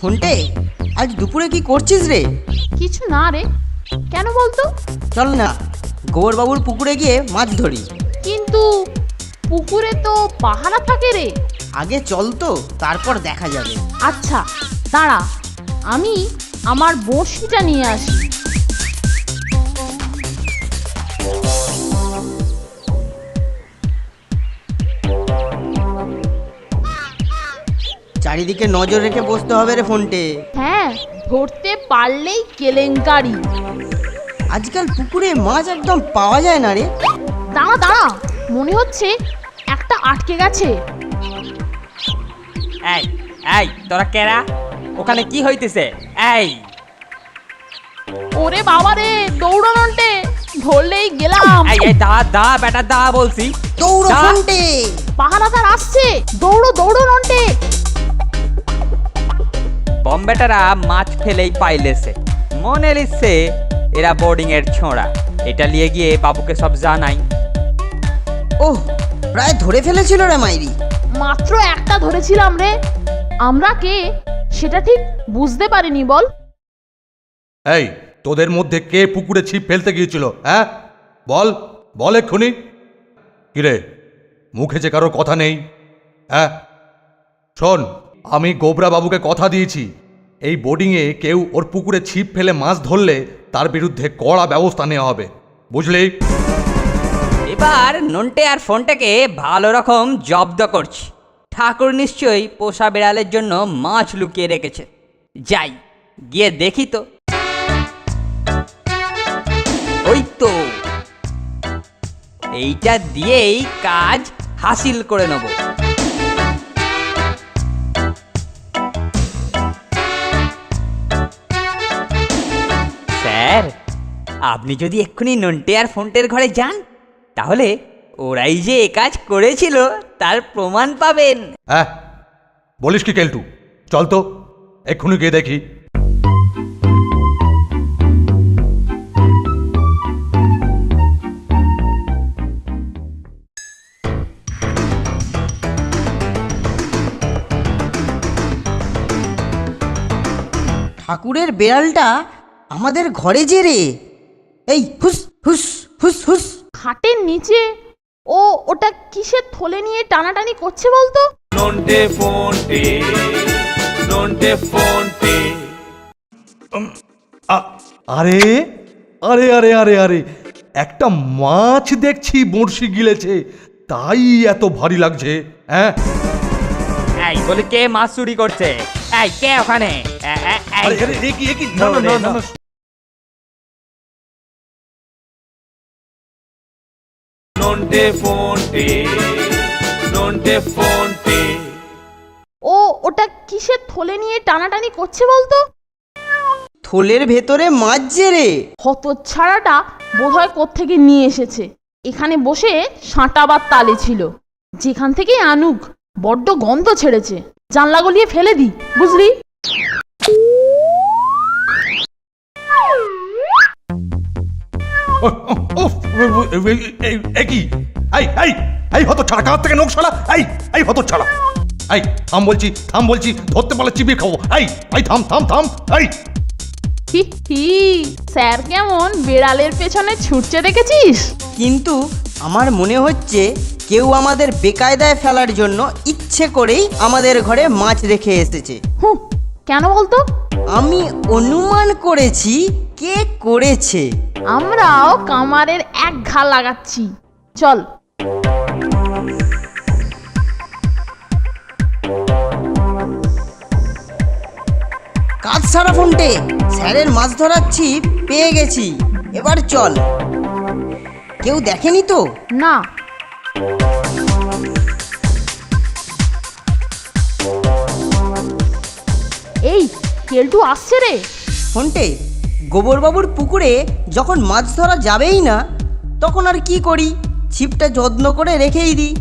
ফোনটে? আজ দুপুরে কি করছিস রে? কিছু না রে। কেন বলতো? চল না গোবরবাবুর পুকুরে গিয়ে মাছ ধরি। কিন্তু পুকুরে তো পাহারা থাকে রে। আগে চল তো তারপর দেখা যাবে। আচ্ছা দাঁড়া আমি আমার বড়শিটা নিয়ে আসি। চারিদিকে নজর রেখে বসতে হবে রে ফোনটে। হ্যাঁ ধরতে পারলেই কেলেঙ্কারি। আজকাল পুকুরে মাছ একদম পাওয়া যায় না রে। দাঁড়া দাঁড়া মনে হচ্ছে একটা আটকে গেছে। এই এই তোরা কেরা? ওখানে কি হইতেছে? এই। ওরে বাবা রে দৌড়ানোটে ধরলেই গেলাম। এই এই দা দা বেটা দা বলছি। দৌড়ো। ফোনটে। পাহারাদার আসছে। দৌড়ো দৌড়ো নন্টে। বম্বেটারা মাছ ফেলেই পাইলেছে। মনে লিখছে এরা বোর্ডিং এর ছোঁড়া। এটা নিয়ে গিয়ে বাবুকে সব জানাই। ওহ প্রায় ধরে ফেলেছিল রে মাইরি। মাত্র একটা ধরেছিলাম রে। আমরা কে? সেটা ঠিক বুঝতে পারিনি বল। এই তোদের মধ্যে কে পুকুরে ছিপ ফেলতে গিয়েছিল হ্যাঁ? বল বল এক্ষুনি। কিরে মুখে যে কারও কথা নেই হ্যাঁ? শোন আমি গোবরা বাবুকে কথা দিয়েছি। এই বোর্ডিংয়ে কেউ ওর পুকুরে ছিপ ফেলে মাছ ধরলে তার বিরুদ্ধে কড়া ব্যবস্থা নেওয়া হবে। বুঝলি? এবার নন্টে আর ফোনটাকে ভালো রকম জব্দ করছি। ঠাকুর নিশ্চয়ই পোষা বেড়ালের জন্য মাছ লুকিয়ে রেখেছে। যাই, গিয়ে দেখি তো। ওই তো। এইটা দিয়েই কাজ হাসিল করে নেব। স্যার আপনি যদি এক্ষুনি নন্টে আর ফোনটের ঘরে যান তাহলে ওরাই যে এ কাজ করেছিল তার প্রমাণ পাবেন। হ্যাঁ বলিস কি কেলটু? চল তো এক্ষুনি গিয়ে দেখি। ঠাকুরের বেড়ালটা আমাদের ঘরে যে রে। এই হুস হুস হুস হুস। খাটের নিচে? ও ওটা কিসের থলে নিয়ে টানাটানি করছে বলতো? Fonte, nonte fonte. আ- আরে আরে আরে আরে আরে একটা মাছ দেখছি বড়শি গিলেছে তাই এত ভারী লাগছে হ্যাঁ? এই বলে কে মাছ চুরি করছে? এই কে ওখানে? এই, কি? না, না, না, না, না। Nonte fonte, nonte fonte. ও ওটা কিসের থলে নিয়ে টানাটানি করছে বলতো? থলের ভেতরে মাছ যে রে। হতচ্ছাড়াটা বোধহয় কোত্থেকে নিয়ে এসেছে। এখানে বসে সাঁটাবার তালে ছিল। যেখান থেকে আনুক বড্ড গন্ধ ছেড়েছে। জানলা গলিয়ে ফেলে দি বুঝলি? উফ, হতো ছাড়া কার থেকে নোক ছাড়া এই এই হতো ছাড়া এই থাম বলছি থাম বলছি ধরতে পারলে চিবিয়ে খাব। এই এই থাম থাম থাম হি হি স্যার কেমন? বেড়ালের পেছনে ছুটছে দেখেছিস? কিন্তু আমার মনে হচ্ছে কেউ আমাদের বেকায়দায় ফেলার জন্য ইচ্ছে করেই আমাদের ঘরে মাছ রেখে এসেছে। হুঁ কেন বলতো? আমি অনুমান করেছি কে করেছে। আমরাও কামারের এক ঘা লাগাচ্ছি। চল। কাজ সারা ফোনটে স্যারের মাছ ধরার ছিপ পেয়ে গেছি। এবার চল। কেউ দেখেনি তো? না। এই কেলটু আসছে রে। ফোনটে গোবরবাবুর পুকুরে যখন মাছ ধরা যাবেই না তখন আর কি করি? ছিপটা যত্ন করে রেখেই দিই।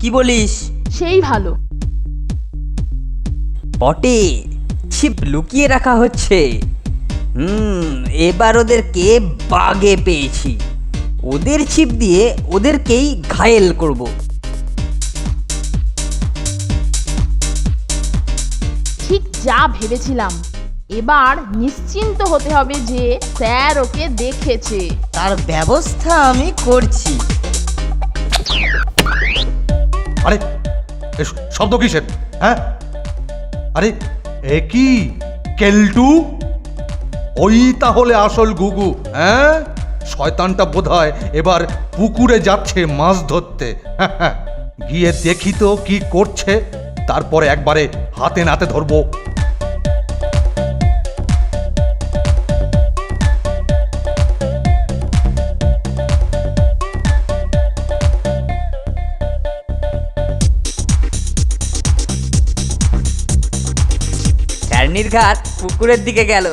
কি বলিস? সেই ভালো। পটে ছিপ লুকিয়ে রাখা হচ্ছে। হুম এবার ওদেরকে বাগে পেয়েছি। ওদের ছিপ দিয়ে ওদেরকেই ঘায়েল করব। যা ভেবেছিলাম। এবার নিশ্চিন্ত হতে হবে যে স্যার ওকে দেখেছে। তার ব্যবস্থা আমি করছি। আরে এ শ- শব্দ কিসের? হ্যাঁ? আরে এ কি? কেলটু? ওই তাহলে আসল গুগু হ্যাঁ? শয়তানটা বোধ হয় এবার পুকুরে যাচ্ছে মাছ ধরতে। হ্যাঁ, হ্যাঁ। গিয়ে দেখি তো কি করছে। তারপরে একবারে হাতে নাতে ধরবো। চারনির ঘাট পুকুরের দিকে গেল।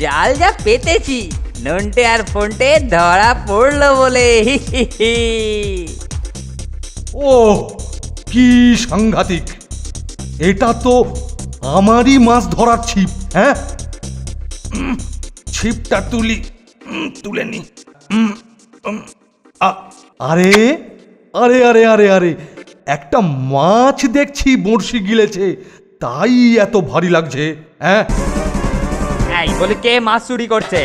জাল যা পেতেছি, নন্টে আর ফোনটে ধরা পড়ল বলে। ও কি সাংঘাতিক। এটা তো আমারই মাছ ধরার ছিপ হ্যাঁ? ছিপটা তুলি তুলে নি। আরে আরে আরে আরে আরে, একটা মাছ দেখছি বড়শি গিলেছে। তাই এত ভারী লাগছে হ্যাঁ? এই বলে কে মাছ চুরি করছে?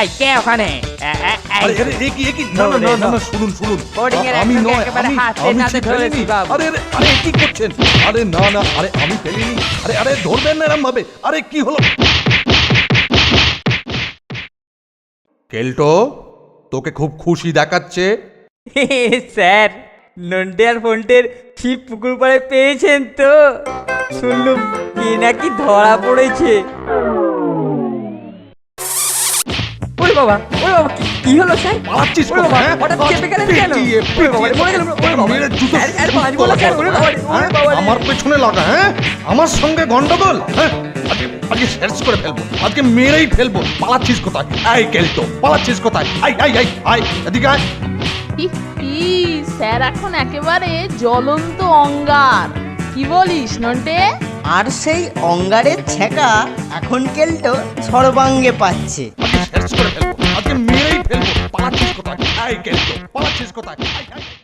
এই কে ওখানে? এ- এ- আরে আরে এ কি এ কি? না না না না না শুনুন শুনুন। Boarding এর আ- আমি নয় আমি আমি নাতে ছিপ ধরেছি ফেলিনি। আরে আরে আরে কি করছেন? আরে না না আরে আমি ফেলিনি। আরে আরে ধরবেন না এরম ভাবে আরে কি হলো? কেল্টো তোকে খুব খুশি দেখাচ্ছে। স্যার নন্টে আর ফোনটের ছিপ পুকুর পাড়ে পেয়েছেন তো। শুনলুম কি নাকি ধরা পড়েছে ওরে বাবা ওরে বাবা কি- কি হলো স্যার পালাচ্ছিস ওরে কোথায়, হ্যাঁ? হঠাৎ চেপে গেলেন কেন? পেটিয়ে, ওরে বাবা, পেটিয়ে, মরে গেলাম, ওরে বাবা। মেরে জুতো স্যার, স্যার, বাঁচবো না, স্যার, ওরে বাবা, ওরে হ্যাঁ? বাবা রে। আমার পেছনে লাগা হ্যাঁ আমার সঙ্গে গন্ডগোল হ্যাঁ আজকে আজকে শেষ করে ফেলব আজকে মেরেই ফেলব পালাচ্ছিস কোথায় আই পালাচ্ছিস কোথায় আই আই আই আই এদিকে আয় স্যার এখন একেবারে জ্বলন্ত অঙ্গার কি বলিস নন্টে? আর সেই অঙ্গারের ছেঁকা এখন কেলটো সর্বাঙ্গে পাচ্ছে। আজকে মেরেই ফেলব। কোথায়? আই কেল্টো পালাচ্ছিস কোথায়?